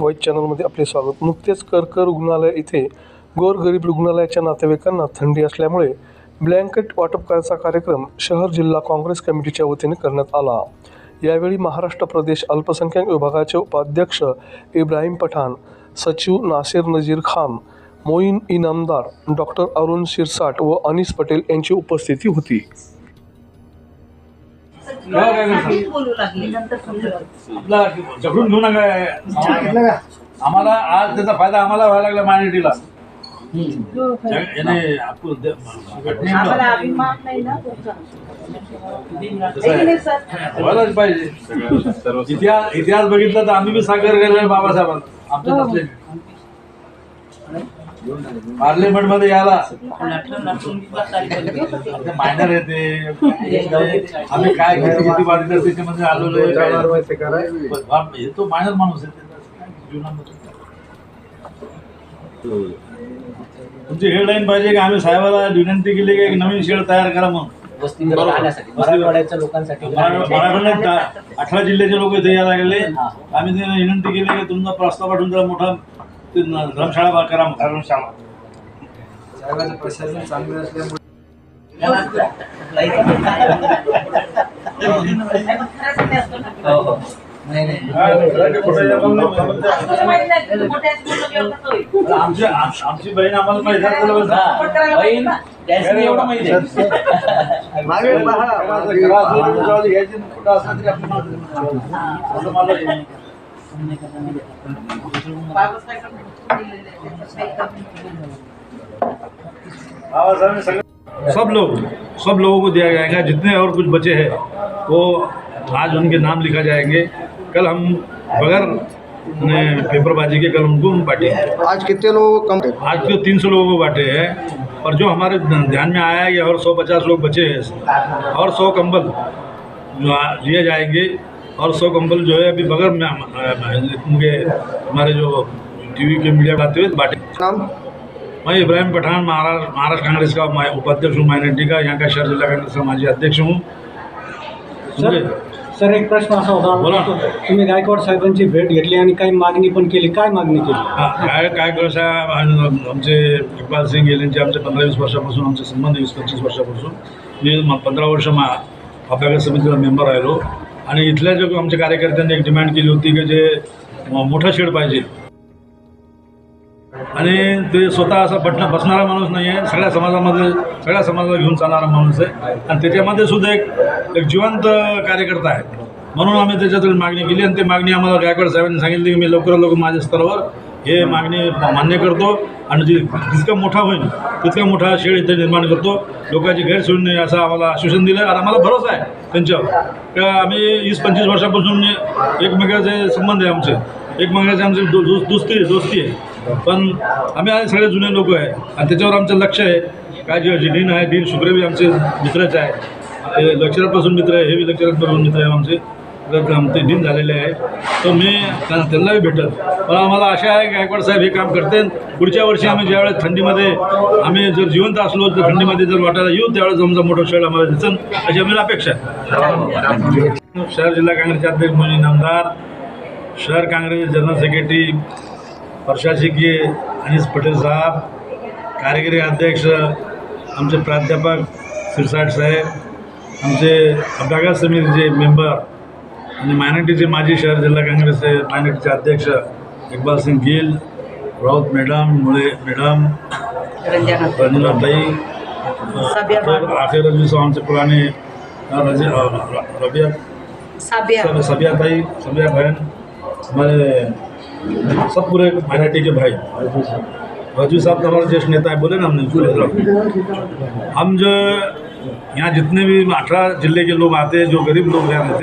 Wise चॅनलमध्ये आपले स्वागत. नुकतेच करकर रुग्णालय इथे गोरगरीब रुग्णालयाच्या नातेवाईकांना थंडी असल्यामुळे ब्लँकेट वाटप करायचा कार्यक्रम शहर जिल्हा काँग्रेस कमिटीच्या वतीने करण्यात आला. यावेळी महाराष्ट्र प्रदेश अल्पसंख्याक विभागाचे उपाध्यक्ष इब्राहिम पठाण सचिव नासिर नजीर खान मोईन इनामदार डॉक्टर अरुण शिरसाट व अनिस पटेल यांची उपस्थिती होती. बोलू लागले नंतर समजलं. आपला जखडून घेऊ नका आम्हाला आज त्याचा फायदा आम्हाला व्हायला लागला मायनॉरिटीला याने आपको दे- घटनेमुळं आम्हाला अभिमान नाही ना तुमचा. कसं आहे की नाही, आहे? सर? व्हायलाच पाहिजे इतिहास इतिहास बघितला तर आम्ही बी साकार केलेला बाबासाहेबांना आमच्या नसले पार्लिमेंटमध्ये यायला मायनर येते. आम्ही काय किती किती वाढलं त्याच्यामध्ये आलेलो हे तो मायनर माणूस आहे. जीवनामध्ये तुमची हेडलाईन पाहिजे की? आम्ही साहेबाला विनंती केली की एक नवीन शेड तयार करा दहा- अठरा जिल्ह्याचे लोक इथे यायला लागले. आम्ही त्यांना विनंती केली की तुमचा प्रस्ताव पाठवून जरा मोठा. ते धर्मशाळा करा. धर्मशाळा हो, हो. होईल? आमची आम- आमची बहीण आम्हाला हा, बहीण त्यासनी एवढं माहिती घ्यायची नाही, कुठं असलं तरी आपलं सब लोग सब लोगों को दिया जाएगा। जितने और कुछ बचे हैं वो आज उनके नाम लिखा जाएँगे। कल हम बगैर पेपरबाजी के कल उनको बांटेंगे आज कितने लोग कम आज तो तीन सौ लोगों को बांटे हैं। और जो हमारे ध्यान में आया है कि और सौ पचास लोग बचे हैं और सौ कंबल जो लिए जाएँगे और सौ कंबल जो है अभी बगैर में उनके हमारे जो टीवी के मीडिया आते हुए बांटे नाम? मैं इब्राहिम पठान महाराष्ट्र महाराष्ट्र कांग्रेस का मा- उपाध्यक्ष हूँ माइनॉरिटी का यहाँ का शहर जिला कांग्रेस का माजी अध्यक्ष हूँ। समझे? सर एक प्रश्न असा बोला. होता तुम्ही गायकवाड साहेबांची भेट घेतली आणि काही मागणी पण केली काय मागणी केली? हा, काय काय कसं आम- आमचे इक्बाल सिंग यांचे आमचे पंधरा वीस वर्षापासून आमचे संबंध वीस पंचवीस वर्षापासून. मी म- पंधरा वर्ष मा अभ्यागत समितीला मेंबर राहिलो. आणि इथल्या जो आमच्या कार्यकर्त्यांनी एक डिमांड केली होती की जे मोठं मोठा शेड पाहिजे. आणि ते स्वतः असा बटणा बसणारा माणूस नाही आहे सगळ्या समाजामध्ये सगळ्या समाजाला घेऊन चालणारा माणूस आहे. आणि त्याच्यामध्ये सुद्धा एक एक जिवंत कार्यकर्ता आहे. म्हणून आम्ही त्याच्यातून मागणी केली आणि ती मागणी आम्हाला गायकवाड साहेबांनी सांगितली की मी लवकरात लवकर माझ्या स्तरावर हे मागणी मान्य करतो. आणि जी जितका मोठा होईल तितका मोठा शेड इथे निर्माण करतो. लोकांची गैरसोय नाही असं आम्हाला आश्वासन दिलं आणि आम्हाला भरोसा आहे त्यांच्यावर. का आम्ही वीस पंचवीस वर्षापासून एकमेकाचे संबंध आहे आमचे. एकमेकाचे आमचे दो दो- दोस्ती दोस्ती आहे. पण आम्ही आज सगळे जुने लोक आहे. आणि त्याच्यावर आमचं लक्ष आहे. काय जे जे डीन आहे डीन शुक्रेबी आमचे मित्रच आहे. ते लेक्चरपासून मित्र आहे हे बी लेक्चरपासून मित्र आहे आमचे. काम आमचे दिन झालेले आहे. तर मी त्यांनाही भेटत पण आम्हाला आशा आहे की गायकवाड साहेब हे काम करते. पुढच्या वर्षी आम्ही ज्यावेळेस थंडीमध्ये आम्ही जर जिवंत असलो तर थंडीमध्ये जर वाटायला येऊ त्यावेळेस आमचा मोठा शेड आम्हाला दिसन अशी आम्हाला अपेक्षा आहे. शहर जिल्हा काँग्रेसचे अध्यक्ष म्हणजे नामदार शहर काँग्रेस जनरल सेक्रेटरी प्रशासकीय अनिस पटेल साहेब कार्यकारी अध्यक्ष आमचे प्राध्यापक सिरसाट साहेब आमचे अभ्यागत समितीचे मेंबर आणि मायनॉरिटीचे माजी शहर जिल्हा काँग्रेसचे मायनॉरिटीचे अध्यक्ष इक्बाल सिंग गिल राऊत मॅडम मुळे मॅडम रंजनाताई. आखिर रजवी साहब आमचे पुराने रजी रबिया साबिया. सब सबिया बहन हमारे सब पूरे माइनॉरिटी के भाई. रजू साहब तो हमारे ज्येष्ठ नेता है बोले ना हमने हम जो यहाँ जितने भी अठारह जिले के लोग आते हैं जो गरीब लोग यहाँ रहते हैं